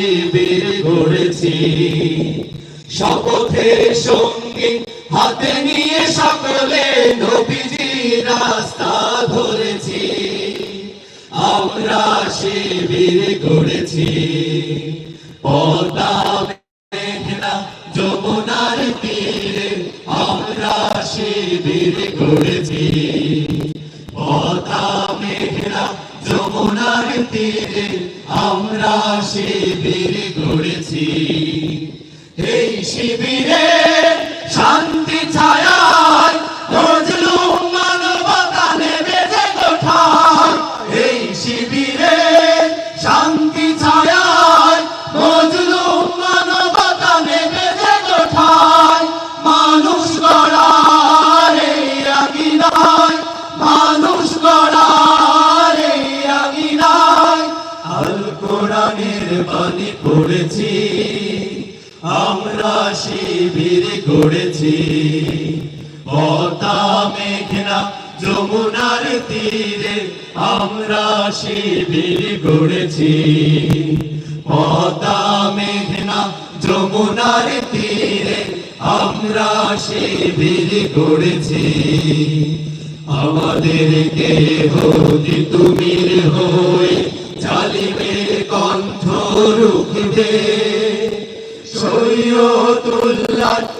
শিবির গড়েছি। শপথের সঙ্গী হাতে নিয়ে সকলে নবীজি রাস্তা ধরেছি। আমরা শিবির গড়েছি। পদ্মা মেঘনা যমুনার তীরে আমরা শিবির গড়েছি। পদ্মা মেঘনা যমুনার তীরে আমরা শিবির গড়েছি। এই শিবিরে শান্তি ছায়ায় গড়েছি। পদ্মা, মেঘনা, যমুনার তীরে আমরা শিবির গড়েছি। পদ্মা, মেঘনা, যমুনার তীরে আমরা শিবির গড়েছি। আমাদেরকে হতি তুমির হয়ে জালিমের কণ্ঠ রুখবে। শরীয়তুল্লাহ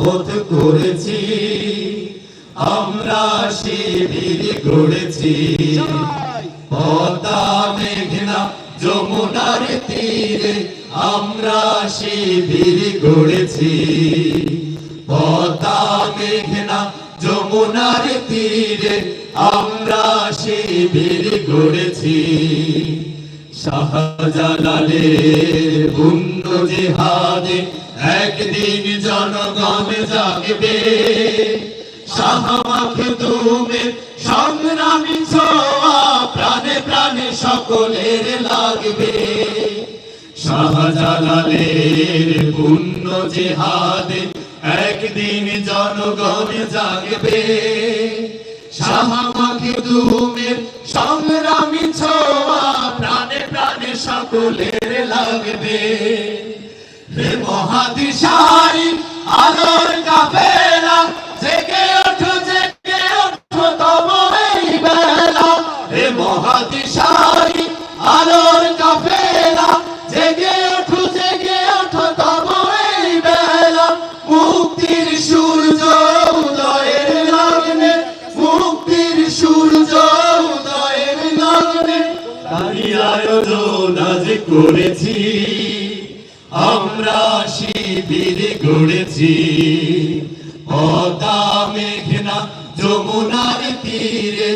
শপথ করেছি। আমরা শিবির গড়েছি। পদ্মা মেঘনা যমুনার তীরে আমরা শিবির গড়েছি। পদ্মা মেঘনা যমুনার তীরে আমরা শিবির গড়েছি। শাহজালালের পুণ্য জেহাদে একদিন জনগণ জাগবে। শাহমাখদুমের সংগ্রামী ছোঁয়া প্রাণে প্রাণে সকলের লাগবে। শাহজালালের পুণ্য জেহাদে একদিন জনগণ জাগবে। লাগবে হে মহাদিশারি আলোর কাফেলা করেছি, আমরা শিবির গড়েছি। পদ্মা মেঘনা যমুনার তীরে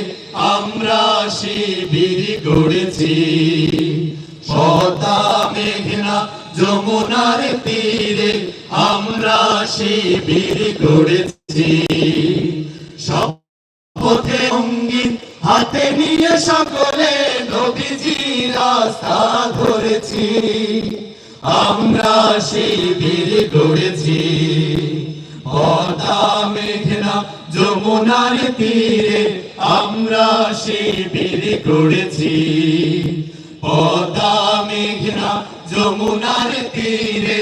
আমরা শিবির গড়েছি। পদ্মা মেঘনা যমুনার তীরে আমরা শিবির গড়েছি। সব পথে অঙ্গিন হাতে নিয়ে সকলে নবীজি রাস্তা ধরেছি আমরা শিবির গড়েছি। পদ্মা মেঘনা যমুনার তীরে আমরা শিবির গড়েছি। পদ্মা মেঘনা যমুনার তীরে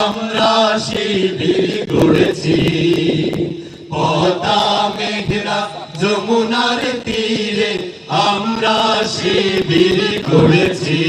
আমরা শিবির গড়েছি। পদ্মা আমরা শিবির করেছি